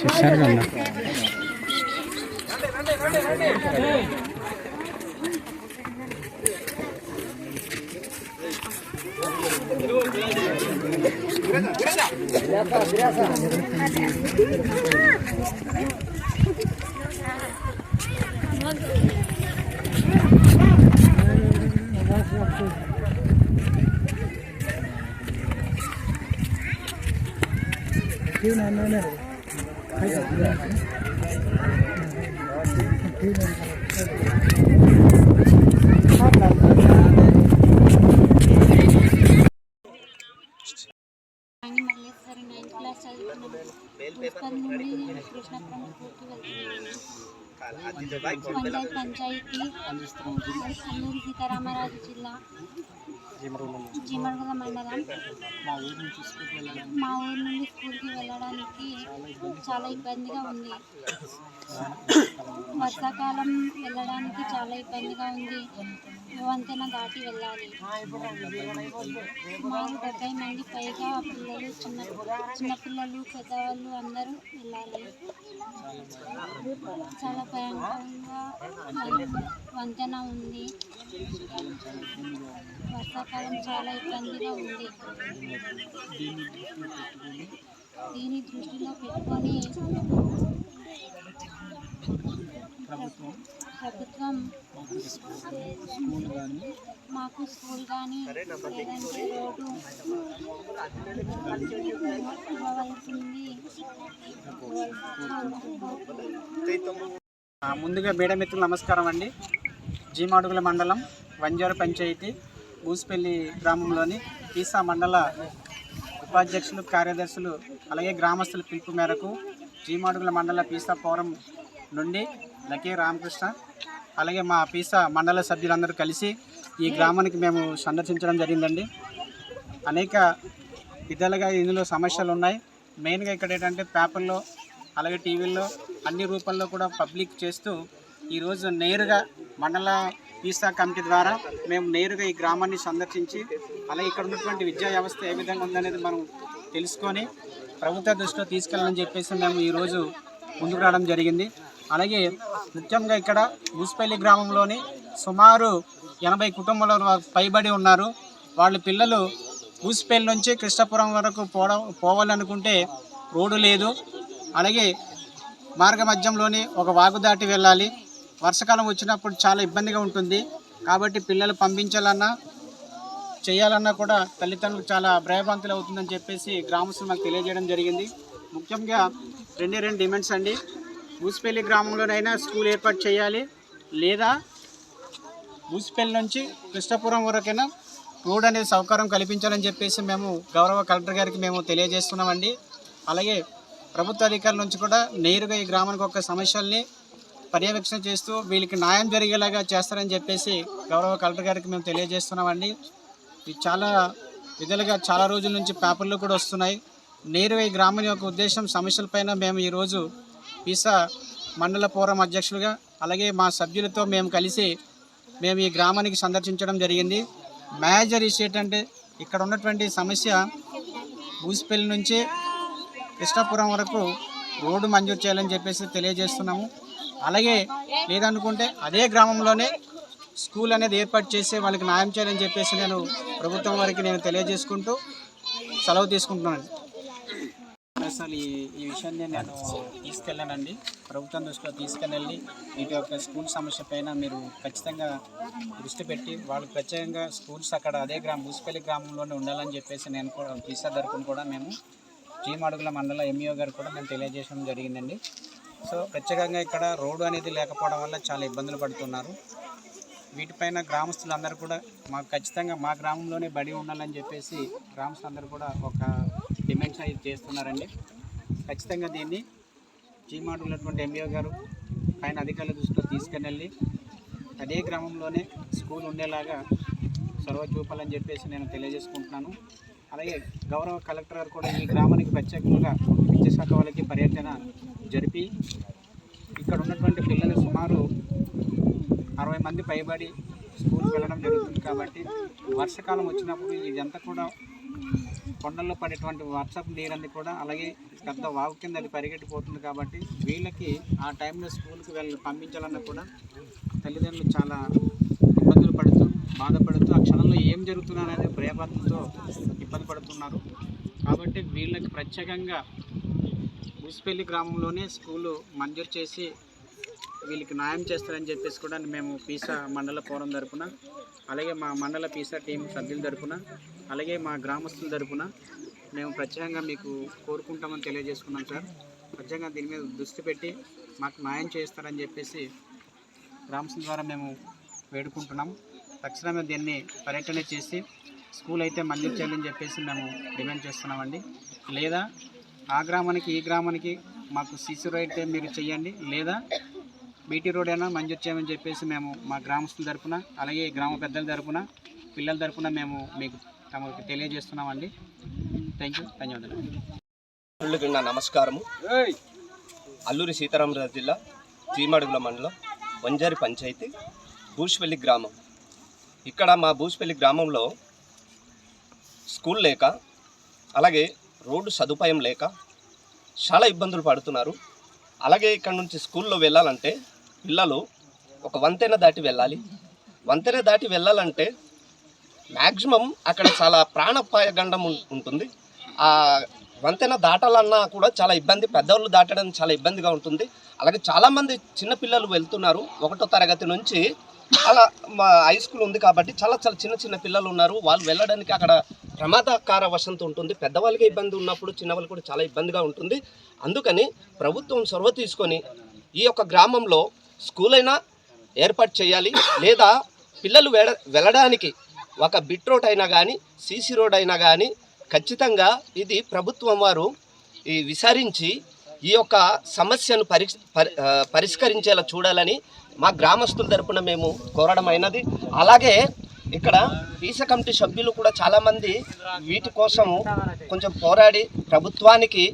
చేశారు అన్న అని మల్లేశ్వరి నైన్త్ క్లాస్ పంచాయత్ పంచాయతీ అల్లూరి సీతారామరాజు జిల్లా జీమడుగుల మండలం మా ఊరు నుండి స్కూల్కి వెళ్ళడానికి చాలా ఇబ్బందిగా ఉంది వర్షాకాలం వెళ్ళడానికి చాలా ఇబ్బందిగా ఉంది. వంతెన దాటి వెళ్ళాలి. మాకు డెబ్బై మంది పైగా పిల్లలు చిన్న చిన్నపిల్లలు పెద్దవాళ్ళు అందరూ వెళ్ళాలి. చాలా భయంకరంగా వంతెన ఉంది. వర్షాకాలం చాలా ఇబ్బందిగా ఉంది. దీన్ని దృష్టిలో పెట్టుకొని ప్రభుత్వం మాకు స్కూల్ కానీ లేదంటే రోడ్డు ఇవ్వవలసింది ఆ, ముందుగా బీడ మిత్రులు నమస్కారం అండి. జీమాడుగుల మండలం వంజారు పంచాయతీ బూసిపల్లి గ్రామంలోని పీసా మండల ఉపాధ్యక్షులు కార్యదర్శులు అలాగే గ్రామస్తుల పిలుపు మేరకు జీమాడుగుల మండల పీసా ఫోరం నుండి లకే రామకృష్ణ అలాగే మా పీసా మండల సభ్యులందరూ కలిసి ఈ గ్రామానికి మేము సందర్శించడం జరిగిందండి. అనేక విధాలుగా ఇందులో సమస్యలు ఉన్నాయి. మెయిన్గా ఇక్కడ ఏంటంటే పేపర్లో అలాగే టీవీల్లో అన్ని రూపాల్లో కూడా పబ్లిక్ చేస్తూ ఈరోజు నేరుగా మండల పీసా కమిటీ ద్వారా మేము నేరుగా ఈ గ్రామాన్ని సందర్శించి అలాగే ఇక్కడ ఉన్నటువంటి విద్యా వ్యవస్థ ఏ విధంగా ఉందనేది మనం తెలుసుకొని ప్రభుత్వ దృష్టిలో తీసుకెళ్ళాలని చెప్పేసి మేము ఈరోజు ముందుకు రావడం జరిగింది. అలాగే ముఖ్యంగా ఇక్కడ ఊసిపల్లి గ్రామంలోని సుమారు ఎనభై కుటుంబాల పైబడి ఉన్నారు. వాళ్ళ పిల్లలు ఊసిపల్లి నుంచి కృష్ణపురం వరకు పోవడం పోవాలనుకుంటే రోడ్డు లేదు. అలాగే మార్గ మధ్యంలోని ఒక వాగు దాటి వెళ్ళాలి. వర్షాకాలం వచ్చినప్పుడు చాలా ఇబ్బందిగా ఉంటుంది. కాబట్టి పిల్లలు పంపించాలన్నా చేయాలన్నా కూడా తల్లిదండ్రులకు చాలా భయభ్రాంతులు అవుతుందని చెప్పేసి గ్రామస్తులు మాకు తెలియజేయడం జరిగింది. ముఖ్యంగా రెండే రెండు డిమాండ్స్ అండి. బూసిపల్లి గ్రామంలోనైనా స్కూల్ ఏర్పాటు చేయాలి. లేదా బూసిపల్లి నుంచి కృష్ణపురం వరకైనా రోడ్ అనేది సౌకర్యం కల్పించాలని చెప్పేసి మేము గౌరవ కలెక్టర్ గారికి మేము తెలియజేస్తున్నామండి. అలాగే ప్రభుత్వ అధికారుల నుంచి కూడా నేరుగా ఈ గ్రామానికి ఒక సమస్యల్ని పర్యవేక్షణ చేస్తూ వీళ్ళకి న్యాయం జరిగేలాగా చేస్తారని చెప్పేసి గౌరవ కలెక్టర్ గారికి మేము తెలియజేస్తున్నామండి. ఇది చాలా విధాలుగా చాలా రోజుల నుంచి పేపర్లు కూడా వస్తున్నాయి. నేరుగా ఈ గ్రామం యొక్క ఉద్దేశం సమస్యలపైన మేము ఈరోజు పీసా మండల ఫోరం అధ్యక్షులుగా అలాగే మా సభ్యులతో మేము కలిసి మేము ఈ గ్రామానికి సందర్శించడం జరిగింది. మేజర్ ఇష్యూ ఏంటంటే ఇక్కడ ఉన్నటువంటి సమస్య బూసిపల్లి నుంచి కృష్ణాపురం వరకు రోడ్డు మంజూరు చేయాలని చెప్పేసి తెలియజేస్తున్నాము. అలాగే లేదనుకుంటే అదే గ్రామంలోనే స్కూల్ అనేది ఏర్పాటు చేసి వాళ్ళకి న్యాయం చేయాలని చెప్పేసి నేను ప్రభుత్వం వారికి నేను తెలియజేసుకుంటూ సెలవు తీసుకుంటున్నాను. అసలు ఈ ఈ విషయాన్ని నేను తీసుకెళ్ళానండి. ప్రభుత్వం దృష్టిలో తీసుకెళ్ళి వీటి యొక్క స్కూల్ సమస్య పైన మీరు ఖచ్చితంగా దృష్టి పెట్టి వాళ్ళు ప్రత్యేకంగా స్కూల్స్ అక్కడ అదే గ్రామం బూసిపల్లి గ్రామంలోనే ఉండాలని చెప్పేసి నేను కూడా పీసా తరపున కూడా మేము అడుగుల మండల ఎంఈఓ గారు కూడా మేము తెలియజేయడం జరిగిందండి. సో ప్రత్యేకంగా ఇక్కడ రోడ్డు అనేది లేకపోవడం వల్ల చాలా ఇబ్బందులు పడుతున్నారు. వీటిపైన గ్రామస్తులందరూ కూడా మాకు ఖచ్చితంగా మా గ్రామంలోనే బడి ఉండాలని చెప్పేసి గ్రామస్తులందరూ కూడా ఒక డిమాండ్స్ అయితే చేస్తున్నారండి. ఖచ్చితంగా దీన్ని చీమాడు ఉన్నటువంటి ఎంబీఓ గారు పైన అధికారుల దృష్టిలో తీసుకెళ్ళి అదే గ్రామంలోనే స్కూల్ ఉండేలాగా చొరవ చూపాలని చెప్పేసి నేను తెలియజేసుకుంటున్నాను. అలాగే గౌరవ కలెక్టర్ గారు కూడా ఈ గ్రామానికి ప్రత్యేకంగా విద్యాశాఖ వాళ్ళకి పర్యటన జరిపి ఇక్కడ ఉన్నటువంటి పిల్లలు సుమారు అరవై మంది పైబడి స్కూల్కి వెళ్ళడం జరుగుతుంది కాబట్టి వర్షాకాలం వచ్చినప్పుడు ఇదంతా కూడా కొండల్లో పడేటువంటి వర్షపు నీరన్నీ కూడా అలాగే పెద్ద వాగు కింద అది పరిగెట్టిపోతుంది కాబట్టి వీళ్ళకి ఆ టైంలో స్కూల్కి వెళ్ళి పంపించాలన్నా కూడా తల్లిదండ్రులు చాలా ఇబ్బందులు పడుతూ బాధపడుతూ ఆ క్షణంలో ఏం జరుగుతున్నా అనేది భయపడుతూ ఇబ్బంది పడుతున్నారు. కాబట్టి వీళ్ళకి ప్రత్యేకంగా ఊసిపల్లి గ్రామంలోనే స్కూలు మంజూరు చేసి వీళ్ళకి న్యాయం చేస్తారని చెప్పేసి కూడా మేము పీసా మండల ఫోరం తరపున అలాగే మా మండల పీసా టీం సభ్యుల తరపున అలాగే మా గ్రామస్తుల తరపున మేము ప్రత్యేకంగా మీకు కోరుకుంటామని తెలియజేసుకున్నాం సార్. ప్రత్యేకంగా దీని మీద దృష్టి పెట్టి మాకు న్యాయం చేస్తారని చెప్పేసి గ్రామస్తుల ద్వారా మేము వేడుకుంటున్నాం. తక్షణమే దీన్ని పర్యటన చేసి స్కూల్ అయితే మంజూరు చేయాలని చెప్పేసి మేము డిమాండ్ చేస్తున్నామండి. లేదా ఆ గ్రామానికి ఈ గ్రామానికి మాకు సీసీ రోడ్ అయితే మీరు చేయండి లేదా బీటీ రోడ్ అయినా మంజూరు చేయమని చెప్పేసి మేము మా గ్రామస్తుల తరపున అలాగే గ్రామ పెద్దల తరపున పిల్లల తరపున మేము మీకు తమకు తెలియజేస్తున్నామండి. థ్యాంక్ యూ ధన్యవాదాలు. నా నమస్కారము. అల్లూరి సీతారామరాజు జిల్లా చీమడుగుల మండలం వంజారి పంచాయతీ బూష్పల్లి గ్రామం. ఇక్కడ మా బూష్పల్లి గ్రామంలో స్కూల్ లేక అలాగే రోడ్డు సదుపాయం లేక చాలా ఇబ్బందులు పడుతున్నారు. అలాగే ఇక్కడ నుంచి స్కూల్లో వెళ్ళాలంటే పిల్లలు ఒక వంతెన దాటి వెళ్ళాలి. వంతెన దాటి వెళ్ళాలంటే మ్యాక్సిమం అక్కడ చాలా ప్రాణపాయ గండం ఉంటుంది. ఆ వంతెన దాటాలన్నా కూడా చాలా ఇబ్బంది. పెద్దవాళ్ళు దాటడం చాలా ఇబ్బందిగా ఉంటుంది. అలాగే చాలామంది చిన్నపిల్లలు వెళ్తున్నారు. ఒకటో తరగతి నుంచి అలా మా హై స్కూల్ ఉంది కాబట్టి చాలా చాలా చిన్న చిన్న పిల్లలు ఉన్నారు. వాళ్ళు వెళ్ళడానికి అక్కడ ప్రమాదకార వశంతో ఉంటుంది. పెద్దవాళ్ళకి ఇబ్బంది ఉన్నప్పుడు చిన్నవాళ్ళు కూడా చాలా ఇబ్బందిగా ఉంటుంది. అందుకని ప్రభుత్వం చొరవ తీసుకొని ఈ యొక్క గ్రామంలో స్కూల్ అయినా ఏర్పాటు చేయాలి లేదా పిల్లలు వెడ వెళ్ళడానికి ఒక బిట్ రోడ్ అయినా కానీ సీసీ రోడ్ అయినా కానీ ఖచ్చితంగా ఇది ప్రభుత్వం వారు ఈ విచారించి ఈ యొక్క సమస్యను పరి పరి- పరిష్కరించేలా చూడాలని మా గ్రామస్తుల తరపున మేము కోరడం అయినది. అలాగే ఇక్కడ పీస కమిటీ సభ్యులు కూడా చాలామంది వీటి కోసము కొంచెం పోరాడి ప్రభుత్వానికి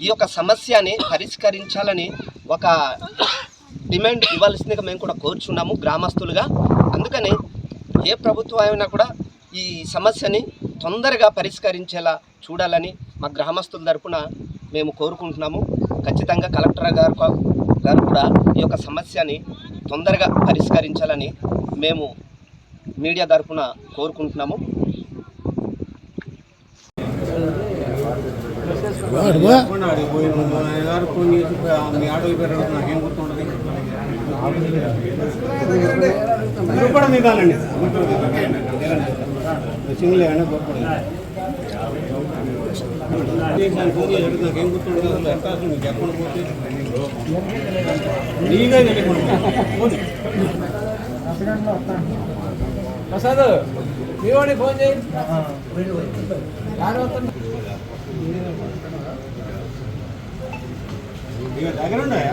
ఈ యొక్క సమస్యని పరిష్కరించాలని ఒక డిమాండ్ ఇవ్వాల్సిందిగా మేము కూడా కోరుచున్నాము గ్రామస్తులుగా. అందుకని ఏ ప్రభుత్వం అయినా కూడా ఈ సమస్యని తొందరగా పరిష్కరించేలా చూడాలని మా గ్రామస్తుల తరపున మేము కోరుకుంటున్నాము. ఖచ్చితంగా కలెక్టర్ గారు గారు కూడా ఈ యొక్క సమస్యని తొందరగా పరిష్కరించాలని మేము మీడియా తరపున కోరుకుంటున్నాము. మీ ఆటో గుర్తుంటుంది? కూడా మీకు కావాలండి సింగిల్ అయినా నాకేం గుర్తుంటుంది అసలు ఎంత అసలు మీకు ఎక్కడ పోతే నీగా ప్రసాద్ మీ ఫోన్ చేయి. దగ్గర ఉన్నాయా